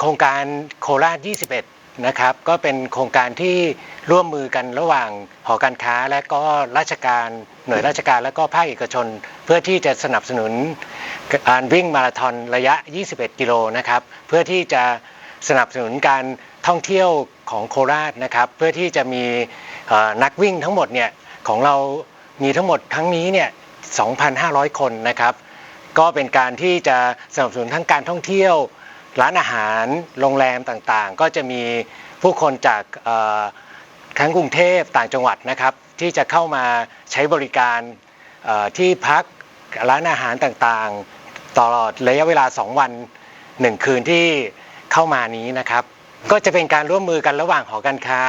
โครงการโคราช 21 นะครับ ก็เป็นโครงการที่ร่วมมือกันระหว่างหอการค้าและก็ราชการหน่วยราชการและก็ภาคเอกชน เพื่อที่จะสนับสนุนการวิ่งมาราธอนระยะ 21 กิโลนะครับ เพื่อที่จะสนับสนุนการท่องเที่ยวของโคราชนะครับ เพื่อที่จะมีนักวิ่งทั้งหมดเนี่ยของเรามีทั้งหมดทั้งนี้เนี่ย 2,500 คนนะครับ ก็เป็นการที่จะสนับสนุนทั้งการท่องเที่ยว ร้านอาหารโรงแรมต่างๆ ก็จะมีผู้คนจากทั้งกรุงเทพต่างจังหวัดนะครับ ที่จะเข้ามาใช้บริการที่พักร้านอาหารต่างๆ ตลอดระยะเวลา 2 วัน 1 คืนที่เข้ามานี้นะครับ ก็จะเป็นการร่วมมือกันระหว่างหอการค้า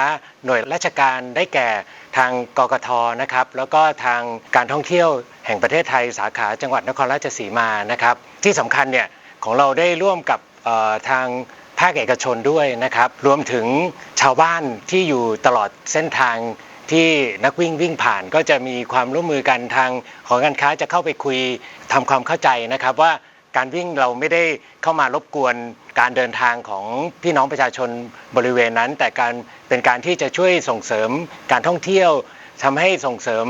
หน่วยราชการได้แก่ทางกกทนะครับ แล้วก็ทางการท่องเที่ยวแห่งประเทศไทยสาขาจังหวัดนครราชสีมานะครับ ที่สำคัญเนี่ยของเราได้ร่วมกับ ทางภาคเอกชนด้วยนะครับ รวมถึงชาวบ้านที่อยู่ตลอดเส้นทางที่นักวิ่งวิ่งผ่านก็จะมีความร่วมมือกันทางหองการค้าจะเข้าไปคุยทำความเข้าใจนะครับว่าการวิ่งเราไม่ได้เข้ามารบกวนการเดินทางของพี่น้องประชาชนบริเวณนั้น แต่การเป็นการที่จะช่วยส่งเสริมการท่องเที่ยวทำให้ส่งเสริม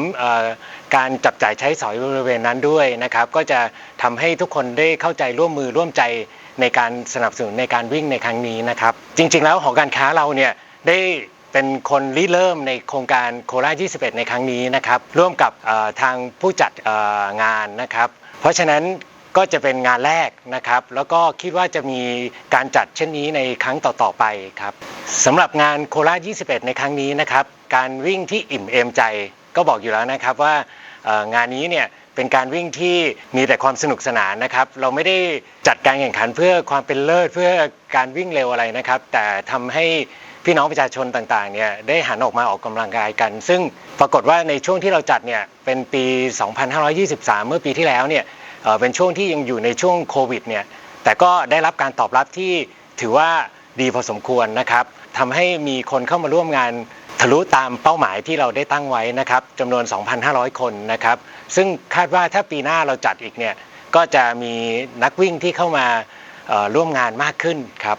การจับจ่ายใช้สอยบริเวณนั้นด้วยนะครับ ก็จะทำให้ทุกคนได้เข้าใจร่วมมือร่วมใจ ในการสนับสนุนในการวิ่งในครั้งนี้นะครับ จริง ๆ แล้วหอการค้าเราเนี่ยได้เป็นคนริเริ่มในโครงการโคราช 21 ในครั้งนี้นะครับ ร่วมกับทางผู้จัดงานนะครับ เพราะฉะนั้นก็จะเป็นงานแรกนะครับ แล้วก็คิดว่าจะมีการจัดเช่นนี้ในครั้งต่อๆไปครับสำหรับงานโคราช 21 ในครั้งนี้นะครับ การวิ่งที่อิ่มเอมใจ ก็บอกอยู่แล้วนะครับว่างานนี้เนี่ยเป็นการวิ่งที่มีแต่ความสนุกสนานนะครับ เราไม่ได้จัดการแข่งขันเพื่อความเป็นเลิศเพื่อการวิ่งเร็วอะไรนะครับ แต่ทำให้พี่น้องประชาชนต่างๆเนี่ยได้หันออกมาออกกำลังกายกัน ซึ่งปรากฏว่าในช่วงที่เราจัดเนี่ยเป็นปี 2523 เมื่อปีที่แล้วเนี่ยเป็นช่วงที่ยังอยู่ในช่วงโควิดเนี่ยแต่ก็ได้รับการตอบรับที่ถือว่าดีพอสมควรนะครับทำให้มีคนเข้ามาร่วมงาน ทะลุตามเป้าหมายที่เราได้ตั้งไว้นะครับจำนวน 2,500 คนนะครับ ซึ่งคาดว่าถ้าปีหน้าเราจัดอีกเนี่ยก็จะมีนักวิ่งที่เข้ามาร่วมงานมากขึ้นครับ